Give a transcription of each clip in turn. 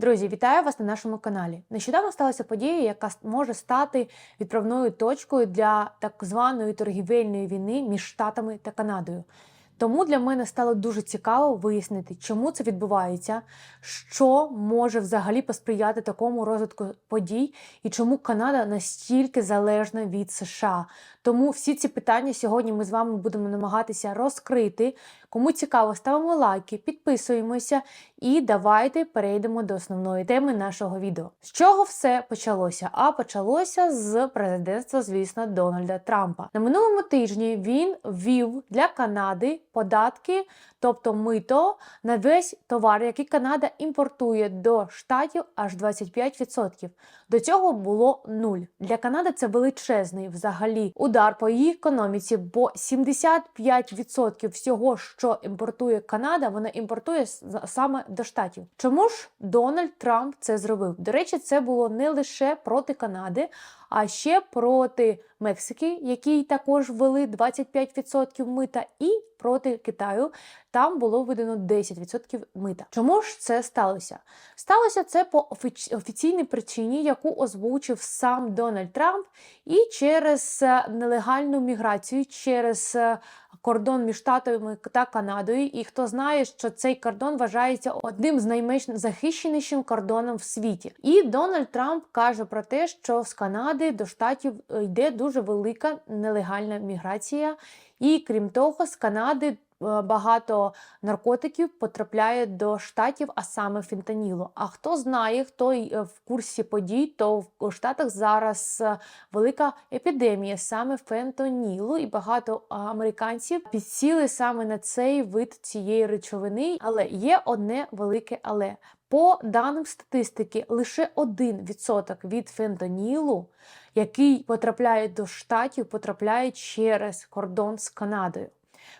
Друзі, вітаю вас на нашому каналі. Нещодавно сталася подія, яка може стати відправною точкою для так званої торгівельної війни між Штатами та Канадою. Тому для мене стало дуже цікаво вияснити, чому це відбувається, що може взагалі посприяти такому розвитку подій, і чому Канада настільки залежна від США. Тому всі ці питання сьогодні ми з вами будемо намагатися розкрити. Кому цікаво, ставимо лайки, підписуємося і давайте перейдемо до основної теми нашого відео. З чого все почалося? А почалося з президентства, звісно, Дональда Трампа. На минулому тижні він ввів для Канади податки, тобто мито на весь товар, який Канада імпортує до штатів аж 25%. До цього було нуль. Для Канади це величезний взагалі удар по її економіці, бо 75% всього, що імпортує Канада, вона імпортує саме до штатів. Чому ж Дональд Трамп це зробив? До речі, це було не лише проти Канади, а ще проти Мексики, який також ввели 25% мита, і проти Китаю. Там було видано 10% мита. Чому ж це сталося? Сталося це по офіційній причині, яку озвучив сам Дональд Трамп, і через е, нелегальну міграцію, через е, кордон між Штатами та Канадою. І хто знає, що цей кордон вважається одним з найменш захищенішим кордоном в світі. І Дональд Трамп каже про те, що з Канади до штатів е, йде дуже велика нелегальна міграція. І крім того, з Канади багато наркотиків потрапляє до штатів, а саме фентанілу. А хто знає, хто е, в курсі подій, то в Штатах зараз е, велика епідемія саме фентанілу, і багато американців підсіли саме на цей вид цієї речовини. Але є одне велике але. По даним статистики, лише 1% від фентанілу, який потрапляє до штатів, потрапляє через кордон з Канадою.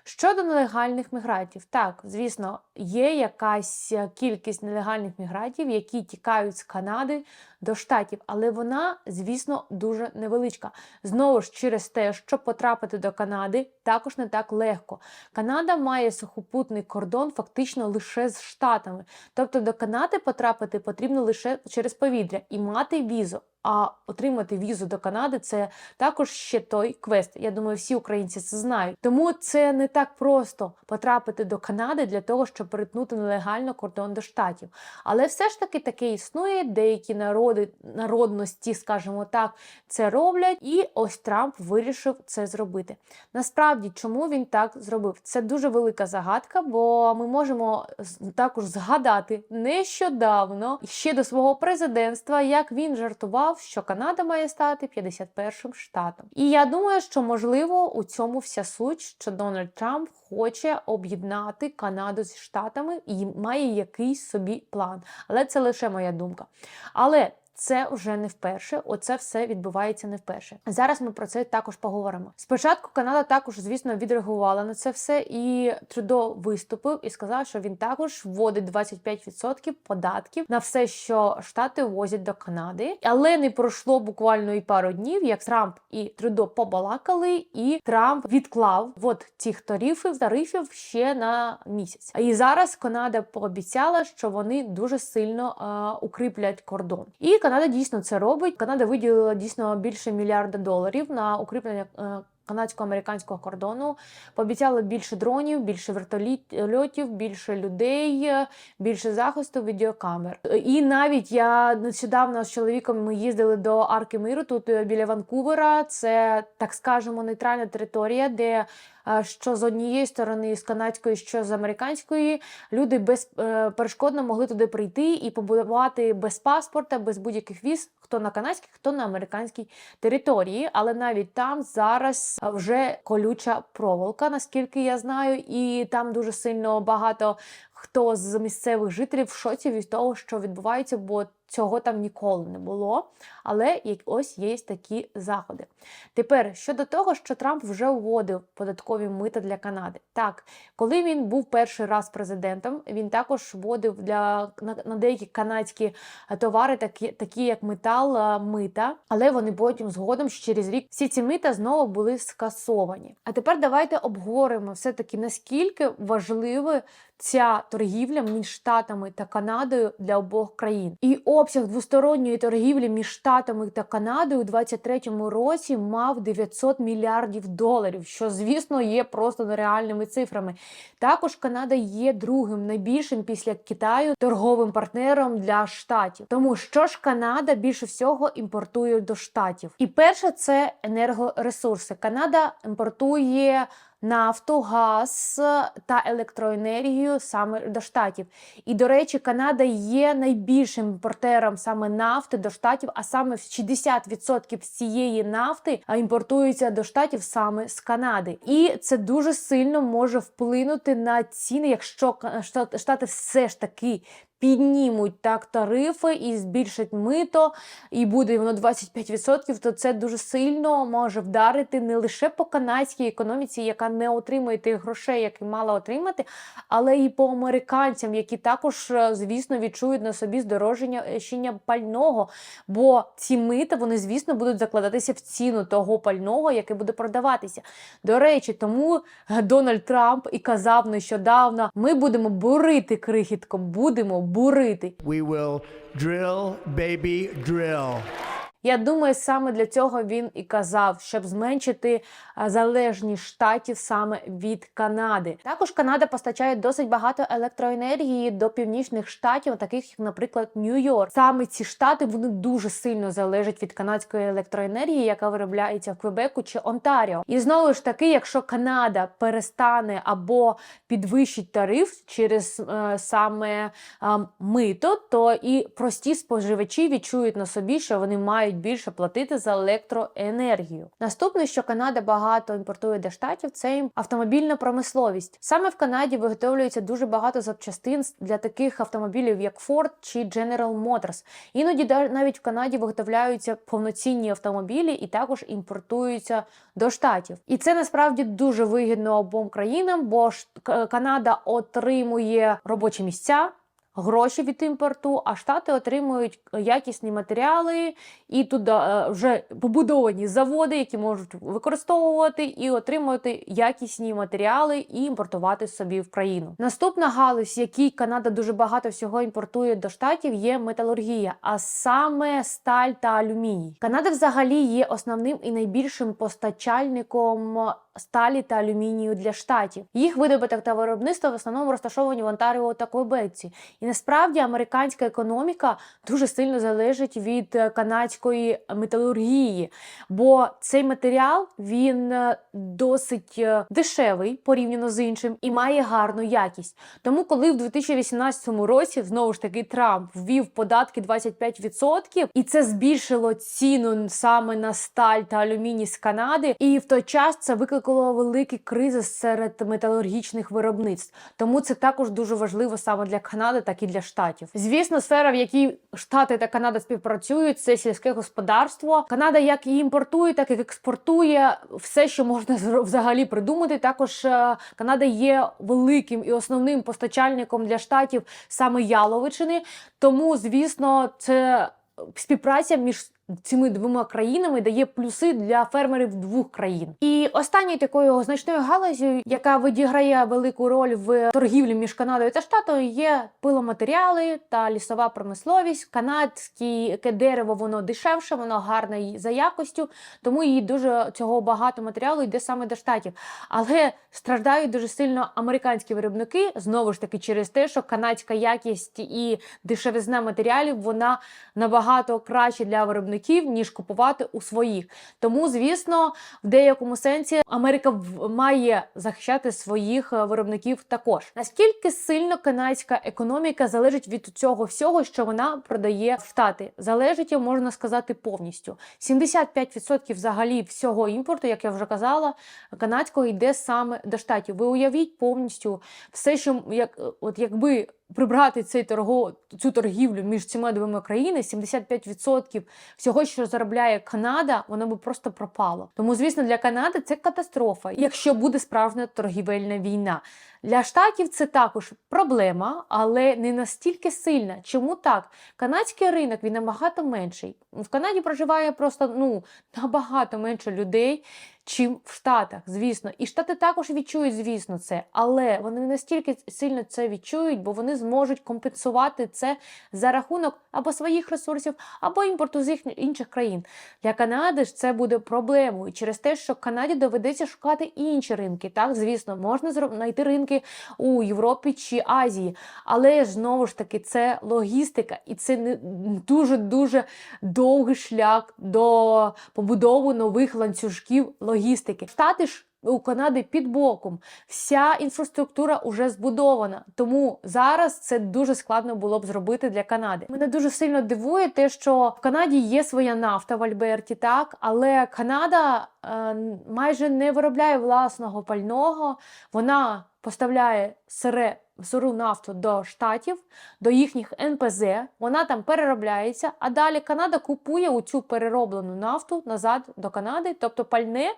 Щодо нелегальних мігрантів, так, звісно, є якась е, кількість нелегальних мігрантів, які тікають з Канади до штатів, але вона, звісно, дуже невеличка. Знову ж через те, щоб потрапити до Канади, також не так легко. Канада має сухопутний кордон фактично лише з штатами. Тобто до Канади потрапити потрібно лише через повітря і мати візу. А отримати візу до Канади це також ще той квест. Я думаю, всі українці це знають. Тому це не так просто потрапити до Канади для того, щоб перетнути нелегально кордон до штатів. Але все ж таки таке існує. Деякі народи, народності, скажімо так, це роблять. І ось Трамп вирішив це зробити. Насправді, чому він так зробив? Це дуже велика загадка, бо ми можемо також згадати нещодавно ще до свого президентства, як він жартував, що Канада має стати 51-м штатом. І я думаю, що можливо у цьому вся суть, що Дональд Трамп хоче об'єднати Канаду з штатами і має якийсь собі план. Але це лише моя думка. Але це вже не вперше. Оце все відбувається не вперше. Зараз ми про це також поговоримо. Спочатку Канада також, звісно, відреагувала на це все, і Трюдо виступив і сказав, що він також вводить 25% податків на все, що штати возять до Канади. Але не пройшло буквально і пару днів, як Трамп і Трюдо побалакали, і Трамп відклав от цих тарифів тарифів ще на місяць. І зараз Канада пообіцяла, що вони дуже сильно е, укріплять кордон. І Канада дійсно це робить. Канада виділила дійсно більше мільярда доларів на укріплення. е, Канадсько-американського кордону пообіцяли більше дронів, більше вертольотів, більше людей, е, більше захисту відеокамер. І навіть я нещодавно з чоловіком ми їздили до Арки Миру тут е, біля Ванкувера. Це так скажемо нейтральна територія, де що з однієї сторони з канадської, що з американської, люди безперешкодно могли туди прийти і побудувати без паспорта, без будь-яких віз, хто на канадській, хто на американській території. Але навіть там зараз е, вже колюча проволока, наскільки я знаю, і там дуже сильно багато хто з місцевих жителів в шоці від того, що відбувається, бо цього там ніколи не було. Але ось є такі заходи. Тепер щодо того, що Трамп вже вводив податкові мита для Канади. Так, коли він був перший раз президентом, він також вводив для на, деякі канадські е, товари, такі, такі як метал, е, мита, але вони потім згодом через рік всі ці мита знову були скасовані. А тепер давайте обговоримо все таки наскільки важливо ця торгівля між Штатами та Канадою для обох країн. І обсяг двосторонньої торгівлі між Штатами та Канадою у 2023 році мав 900 мільярдів доларів, що звісно є просто нереальними цифрами. Також Канада є другим найбільшим після Китаю торговим партнером для штатів. Тому що ж Канада більше всього імпортує до штатів. І перше це енергоресурси. Канада імпортує нафту, газ та електроенергію саме до штатів. І до речі, Канада є найбільшим імпортером саме нафти до штатів, а саме 60% з цієї нафти імпортується до штатів саме з Канади. І це дуже сильно може вплинути на ціни, якщо штати все ж таки. Піднімуть так тарифи і збільшать мито, і буде воно 25%, то це дуже сильно може вдарити не лише по канадській економіці, яка не отримує тих грошей, які мала отримати, але і по американцям, які також, е, звісно, відчують на собі здорожчання е, пального. Бо ці мита, вони, звісно, будуть закладатися в ціну того пального, яке буде продаватися. До речі, тому е, Дональд Трамп і казав нещодавно: ми будемо бурити крихітко, будемо бурити. We will drill, baby, drill. Я думаю, саме для цього він і казав, щоб зменшити залежність штатів саме від Канади. Також Канада постачає досить багато електроенергії до північних штатів, таких як, наприклад, Нью-Йорк. Саме ці штати вони дуже сильно залежать від канадської електроенергії, яка виробляється в Квебеку чи Онтаріо. І знову ж таки, якщо Канада перестане або підвищить тариф через е, саме а, мито, то і прості споживачі відчують на собі, що вони мають більше платити за електроенергію. Наступне, що Канада багато імпортує до штатів, це автомобільна промисловість. Саме в Канаді виготовлюється дуже багато запчастин для таких автомобілів, як Ford чи General Motors. Іноді навіть в Канаді виготовляються повноцінні автомобілі і також імпортуються до штатів. І це насправді дуже вигідно обом країнам, бо Канада отримує робочі місця. Гроші від імпорту, а штати отримують якісні матеріали, і туди е, вже побудовані заводи, які можуть використовувати і отримувати якісні матеріали і імпортувати собі в країну. Наступна галузь, якій Канада дуже багато всього імпортує до штатів, є металургія, а саме сталь та алюміній. Канада взагалі є основним і найбільшим постачальником сталі та алюмінію для штатів. Їх видобуток та виробництво в основному розташовані в Онтаріо та Квебеці. І насправді американська економіка дуже сильно залежить від е, канадської металургії, бо цей матеріал він е, досить е, дешевий порівняно з іншим і має гарну якість. Тому, коли в 2018 році знову ж таки Трамп ввів податки 25%, і це збільшило ціну саме на сталь та алюміній з Канади, і в той час це викликало великий кризис серед металургічних виробництв. Тому це також дуже важливо саме для Канади, так і для штатів. Звісно, сфера, в якій Штати та Канада співпрацюють, це сільське господарство. Канада як і імпортує, так і експортує все, що можна взагалі придумати. Також е, Канада є великим і основним постачальником для штатів саме яловичини. Тому, звісно, це співпраця між цими двома країнами дає плюси для фермерів двох країн. І останньою такою значною галузю, яка відіграє велику роль в торгівлі між Канадою та Штатом, є пиломатеріали та лісова промисловість. Канадське дерево воно дешевше, воно гарне за якостю, тому їй дуже цього багато матеріалу йде саме до штатів. Але страждають дуже сильно американські виробники знову ж таки через те, що канадська якість і дешевизна матеріалів вона набагато краще для виробників, ніж купувати у своїх. Тому, звісно, в деякому сенсі Америка має захищати своїх е, виробників також. Наскільки сильно канадська економіка залежить від цього всього, що вона продає в Штати? Залежить, можна сказати, повністю. 75% взагалі всього імпорту, як я вже казала, канадського йде саме до штатів. Ви уявіть повністю все, що як от якби прибрати цей торго, цю торгівлю між цими двома країнами, 75% всього, що заробляє Канада, воно би просто пропало. Тому, звісно, для Канади це катастрофа, якщо буде справжня торгівельна війна. Для штатів це також проблема, але не настільки сильна. Чому так? Канадський ринок він набагато менший. В Канаді проживає просто ну набагато менше людей, чим в Штатах, звісно. І Штати також відчують, звісно, це, але вони не настільки сильно це відчують, бо вони зможуть компенсувати це за рахунок або своїх ресурсів, або імпорту з їх інших країн. Для Канади ж це буде проблемою через те, що Канаді доведеться шукати інші ринки. Так, звісно, можна знайти ринки у Європі чи Азії, але знову ж таки це логістика, і це не дуже дуже довгий шлях до побудови нових ланцюжків логістики. Штати ж. У Канади під боком вся інфраструктура вже збудована, тому зараз це дуже складно було б зробити для Канади. Мене дуже сильно дивує те, що в Канаді є своя нафта в Альберті, так але Канада е, майже не виробляє власного пального. Вона поставляє сире сиру нафту до штатів, до їхніх НПЗ. Вона там переробляється. А далі Канада купує у цю перероблену нафту назад до Канади, тобто пальне.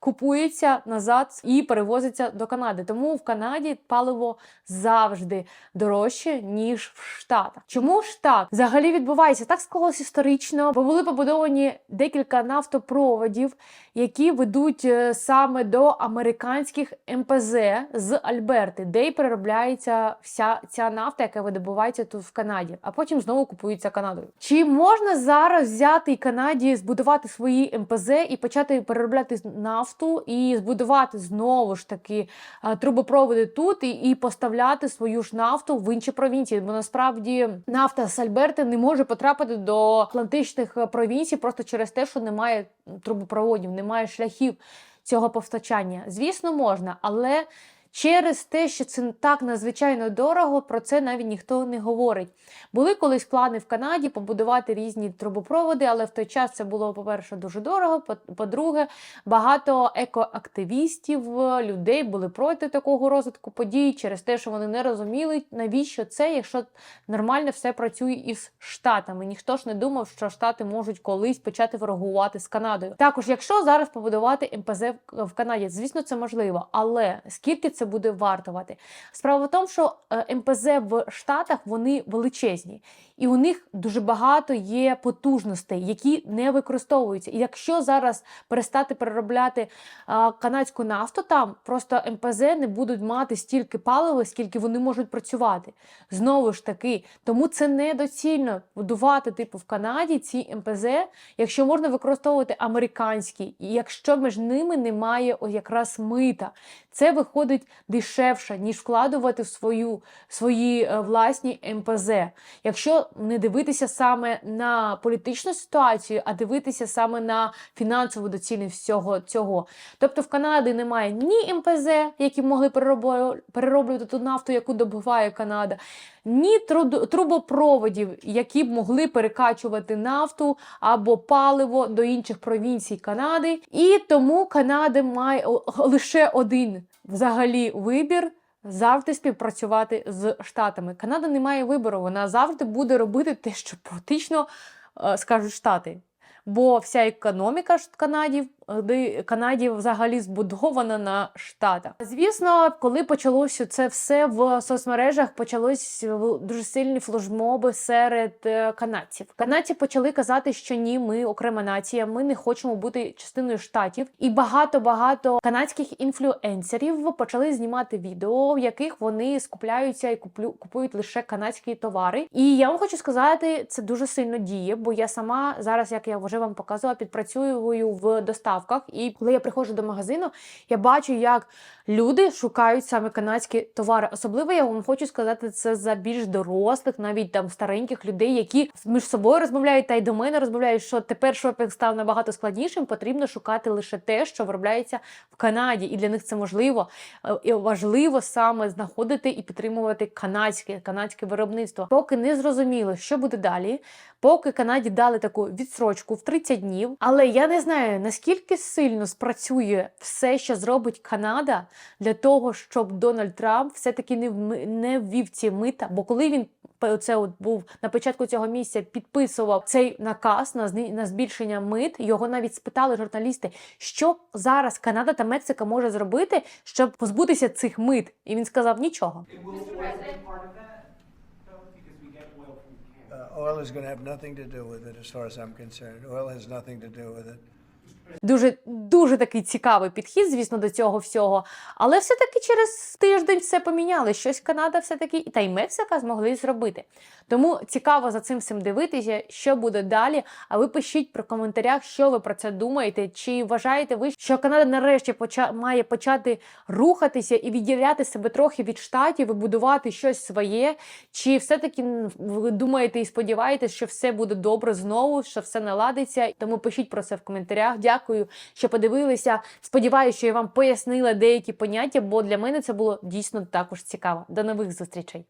Купується назад і перевозиться до Канади. Тому в Канаді паливо завжди дорожче, ніж в Штатах. Чому ж так взагалі відбувається? Так склалось історично, бо були побудовані декілька нафтопроводів, які ведуть е, саме до американських МПЗ з Альберти, де й переробляється вся ця нафта, яка видобувається тут в Канаді, а потім знову купується Канадою. Чи можна зараз взяти і Канаді збудувати свої МПЗ і почати переробляти нафту і збудувати знову ж таки е, трубопроводи тут і, і поставляти свою ж нафту в інші провінції? Бо насправді нафта з Альберти не може потрапити до Атлантичних е, провінцій просто через те, що немає трубопроводів, немає шляхів цього постачання. Звісно, можна, але через те, що це так надзвичайно дорого, про це навіть ніхто не говорить. Були колись плани в Канаді побудувати різні трубопроводи, але в той час це було, по-перше, дуже дорого. по- По-друге, багато екоактивістів, людей були проти такого розвитку подій через те, що вони не розуміли, навіщо це, якщо нормально все працює із штатами. Ніхто ж не думав, що штати можуть колись почати ворогувати з Канадою. Також, якщо зараз побудувати МПЗ в Канаді, звісно, це можливо, але скільки це буде вартувати? Справа в тому, що е, МПЗ в Штатах вони величезні, і у них дуже багато є потужностей, які не використовуються. І якщо зараз перестати переробляти канадську нафту, там просто МПЗ не будуть мати стільки палива, скільки вони можуть працювати. Знову ж таки, тому це недоцільно будувати типу в Канаді ці МПЗ, якщо можна використовувати американські, і якщо між ними немає якраз мита. Це виходить дешевше, ніж вкладувати в свою, свої е, власні МПЗ. Якщо не дивитися саме на політичну ситуацію, а дивитися саме на фінансову доцільність всього цього. Тобто в Канаді немає ні МПЗ, які могли перероблювати ту нафту, яку добуває Канада, ні трубопроводів, які б могли перекачувати нафту або паливо до інших провінцій Канади. І тому Канада має лише один взагалі вибір. Завжди співпрацювати з штатами. Канада не має вибору, вона завжди буде робити те, що практично е, скажуть штати. Бо вся економіка Канаді, Канаді взагалі збудована на штатах. Звісно, коли почалося це все в соцмережах, почалось дуже сильні флешмоби серед е, канадців. Канадці почали казати, що ні, ми окрема нація, ми не хочемо бути частиною штатів. І багато багато канадських інфлюенсерів почали знімати відео, в яких вони скупляються і куплю, купують лише канадські товари. І я вам хочу сказати, це дуже сильно діє, бо я сама зараз, як я вже вам показувала, підпрацюю в доставках. І коли я приходжу до магазину, я бачу, як люди шукають саме канадські товари. Особливо я вам хочу сказати це за більш дорослих, навіть там стареньких людей, які між собою розмовляють та й до мене розмовляють, що тепер шопінг став набагато складнішим. Потрібно шукати лише те, що виробляється в Канаді, і для них це можливо Е, і важливо саме знаходити і підтримувати канадське канадське виробництво. Поки не зрозуміло, що буде далі. поки Канаді дали таку відсрочку в 30 днів. Але я не знаю наскільки сильно спрацює все, що зробить Канада для того, щоб Дональд Трамп все-таки не не ввів ці мита. Бо коли він це от був на початку цього місяця, підписував цей наказ на на збільшення мит. Його навіть спитали журналісти, що зараз Канада та Мексика може зробити, щоб позбутися цих мит. І він сказав нічого. Uh, oil is going to have nothing to do with it, as far as I'm concerned. Oil has nothing to do with it. Дуже дуже такий цікавий підхід, звісно, до цього всього. Але все-таки через тиждень все поміняли. Щось Канада все-таки та й Мексика змогли зробити. Тому цікаво за цим всім дивитися, що буде далі. А ви пишіть про коментарях, що ви про це думаєте. Чи вважаєте ви, що Канада нарешті поча- має почати рухатися і відділяти себе трохи від штатів і будувати щось своє? Чи все-таки ви думаєте і сподіваєтесь, що все буде добре знову, що все наладиться? Тому пишіть про це в коментарях. Дякую, що подивилися. Сподіваюся, що я вам пояснила деякі поняття, бо для мене це було дійсно також цікаво. До нових зустрічей.